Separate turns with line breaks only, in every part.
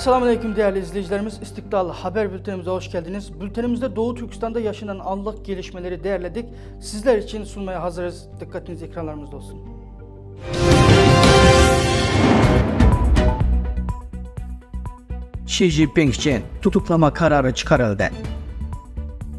Selamünaleyküm değerli izleyicilerimiz. İstiklal Haber Bültenimize hoş geldiniz. Bültenimizde Doğu Türkistan'da yaşanan anlık gelişmeleri değerledik. Sizler için sunmaya hazırız. Dikkatiniz ekranlarımızda olsun.
Xi Jinping için tutuklama kararı çıkarıldı.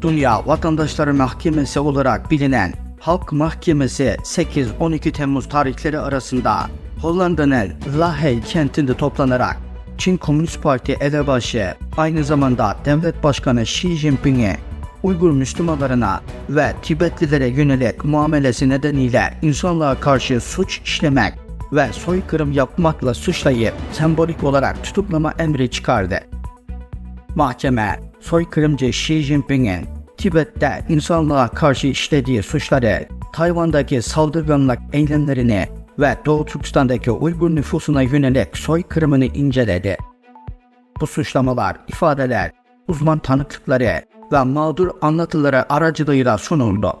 Dünya Vatandaşları Mahkemesi olarak bilinen Halk Mahkemesi 8-12 Temmuz tarihleri arasında Hollanda'nın Lahey kentinde toplanarak Çin Komünist Parti elebaşı aynı zamanda devlet başkanı Xi Jinping'e Uygur Müslümanlarına ve Tibetlilere yönelik muamelesi nedeniyle insanlığa karşı suç işlemek ve soykırım yapmakla suçlayıp sembolik olarak tutuklama emri çıkardı. Mahkeme, soykırımcı Xi Jinping'in Tibet'te insanlığa karşı işlediği suçları, Tayvan'daki saldırganlık eylemlerini ve Doğu Türkistan'daki Uygur nüfusuna yönelik soykırımını inceledi. Bu suçlamalar, ifadeler, uzman tanıklıkları ve mağdur anlatıları aracılığıyla sunuldu.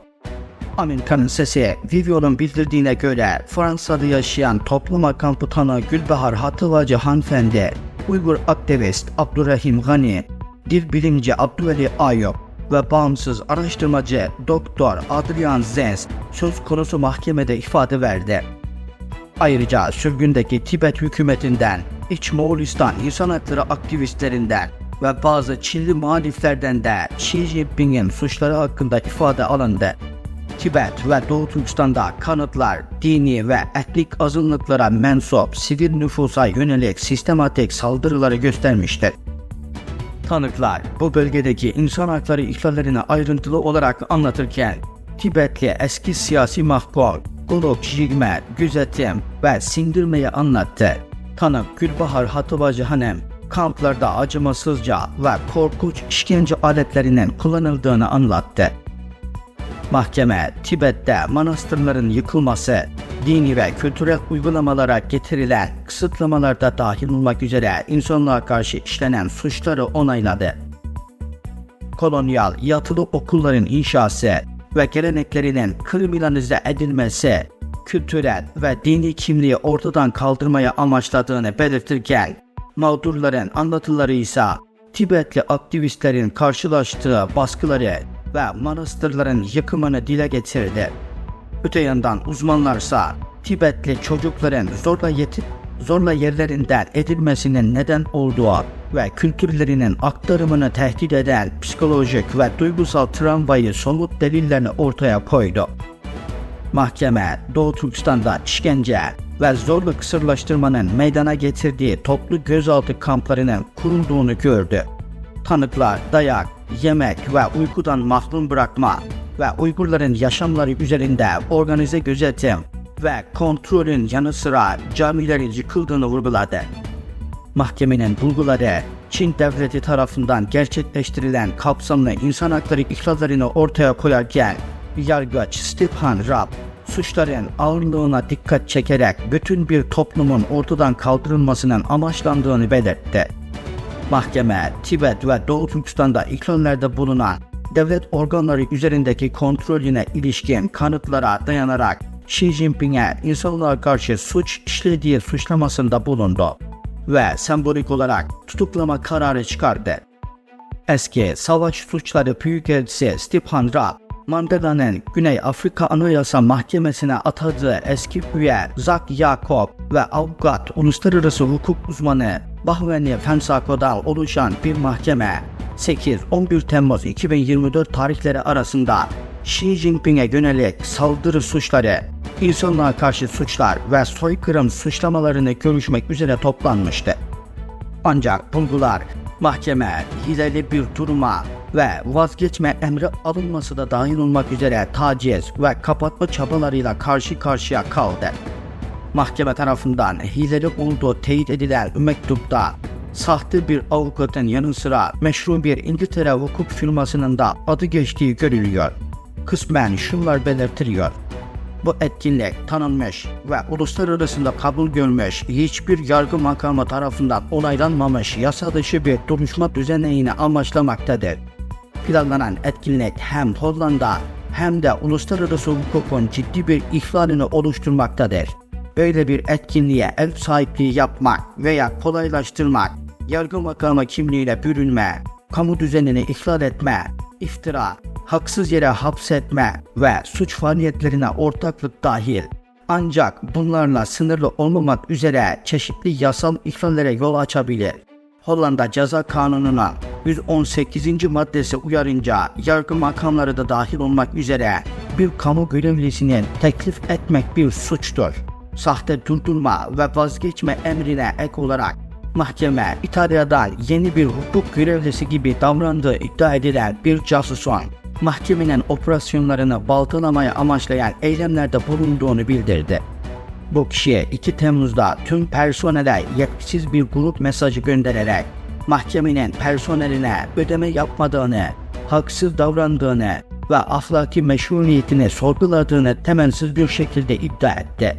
Amerika'nın sesi, Vivio'nun bildirdiğine göre Fransa'da yaşayan toplama kampı tanığı Gülbahar Hatıvacı hanımefendi, Uygur aktivist Abdurrahim Gani, dil bilimci Abdüveli Ayup ve bağımsız araştırmacı Doktor Adrian Zenz söz konusu mahkemede ifade verdi. Ayrıca sürgündeki Tibet hükümetinden, İç Moğolistan insan hakları aktivistlerinden ve bazı Çinli muhaliflerden de Xi Jinping'in suçları hakkında ifade alındı. Tibet ve Doğu Türkistan'da kanıtlar, dini ve etnik azınlıklara mensup sivil nüfusa yönelik sistematik saldırıları göstermiştir. Tanıklar bu bölgedeki insan hakları ihlallerini ayrıntılı olarak anlatırken Tibetli eski siyasi mahkum Golok Jigme, gözetim ve sindirmeyi anlattı. Tanık Gülbahar Hatıbacı Hanem kamplarda acımasızca ve korkunç işkence aletlerinin kullanıldığını anlattı. Mahkeme, Tibet'te manastırların yıkılması, dini ve kültürel uygulamalara getirilen kısıtlamalarda dahil olmak üzere insanlığa karşı işlenen suçları onayladı. Kolonyal yatılı okulların inşası ve geleneklerinin kriminalize edilmesi, kültürel ve dini kimliği ortadan kaldırmaya amaçladığını belirtirken, mağdurların anlatıları ise Tibetli aktivistlerin karşılaştığı baskıları ve manastırların yıkımını dile getirdi. Öte yandan uzmanlarsa Tibetli çocukların zorla yetip zorla yerlerinden edilmesinin neden olduğu ve kültürlerinin aktarımını tehdit eden psikolojik ve duygusal travmayı somut delillerini ortaya koydu. Mahkeme, Doğu Türkistan'da işkence ve zorla kısırlaştırmanın meydana getirdiği toplu gözaltı kamplarının kurulduğunu gördü. Tanıklar dayak, yemek ve uykudan mahrum bırakma ve Uygurların yaşamları üzerinde organize gözetim ve kontrolün yanı sıra camilerin yıkıldığını vurguladı. Mahkemenin bulguları Çin devleti tarafından gerçekleştirilen kapsamlı insan hakları ihlallerini ortaya koyarken yargıç Stefan Raab suçların ağırlığına dikkat çekerek bütün bir toplumun ortadan kaldırılmasının amaçlandığını belirtti. Mahkeme, Tibet ve Doğu Türkistan'da ihlallerde bulunan devlet organları üzerindeki kontrolüne ilişkin kanıtlara dayanarak Xi Jinping'e insanlığa karşı suç işlediği suçlamasında bulundu ve sembolik olarak tutuklama kararı çıkardı. Eski savaş suçları büyükelçisi Stefan Raab, Mandela'nın Güney Afrika Anayasa Mahkemesi'ne atadığı eski üye Zak Yakob ve avukat uluslararası hukuk uzmanı Bahveni Fensako'dan oluşan bir mahkeme 8-11 Temmuz 2024 tarihleri arasında Xi Jinping'e yönelik saldırı suçları, insanlığa karşı suçlar ve soykırım suçlamalarını görüşmek üzere toplanmıştı. Ancak bulgular mahkeme hileli bir duruma ve vazgeçme emri alınması da dahil olmak üzere taciz ve kapatma çabalarıyla karşı karşıya kaldı. Mahkeme tarafından hileli olduğu teyit edilen mektupta sahte bir avukatın yanı sıra meşru bir İngiltere hukuk firmasının da adı geçtiği görülüyor. Kısmen şunlar belirtiliyor. Bu etkinlik tanınmış ve uluslararası kabul görmüş hiçbir yargı makamı tarafından onaylanmamış yasa dışı bir duruşma düzenleğini amaçlamaktadır. Planlanan etkinlik hem Hollanda hem de uluslararası hukukun ciddi bir ihlalini oluşturmaktadır. Böyle bir etkinliğe ev sahipliği yapmak veya kolaylaştırmak yargı makamı kimliğiyle bürünme, kamu düzenini ihlal etme, iftira, haksız yere hapsetme ve suç faaliyetlerine ortaklık dahil ancak bunlarla sınırlı olmamak üzere çeşitli yasal ihlallere yol açabilir. Hollanda Ceza Kanunu'na 118. maddesi uyarınca yargı makamları da dahil olmak üzere bir kamu görevlisinin teklif etmek bir suçtur. Sahte durdurma ve vazgeçme emrine ek olarak mahkeme İtalya'dan yeni bir hukuk görevlisi gibi davrandığı iddia edilen bir casusun mahkemenin operasyonlarını baltalamayı amaçlayan eylemlerde bulunduğunu bildirdi. Bu kişi 2 Temmuz'da tüm personele yetkisiz bir grup mesajı göndererek mahkemenin personeline ödeme yapmadığını, haksız davrandığını ve ahlaki meşruiyetini sorguladığını temelsiz bir şekilde iddia etti.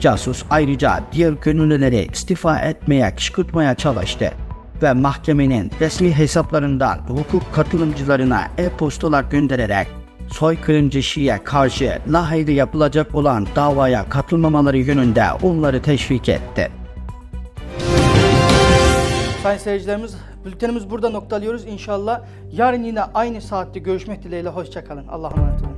Casus ayrıca diğer gönüllüleri istifa etmeye, kışkırtmaya çalıştı ve mahkemenin resmi hesaplarından hukuk katılımcılarına e-postalar göndererek soykırımcı Şii'ye karşı Lahey'de yapılacak olan davaya katılmamaları yönünde onları teşvik etti.
Sayın seyircilerimiz bültenimiz burada noktalıyoruz. İnşallah yarın yine aynı saatte görüşmek dileğiyle. Hoşçakalın. Allah'a emanet olun.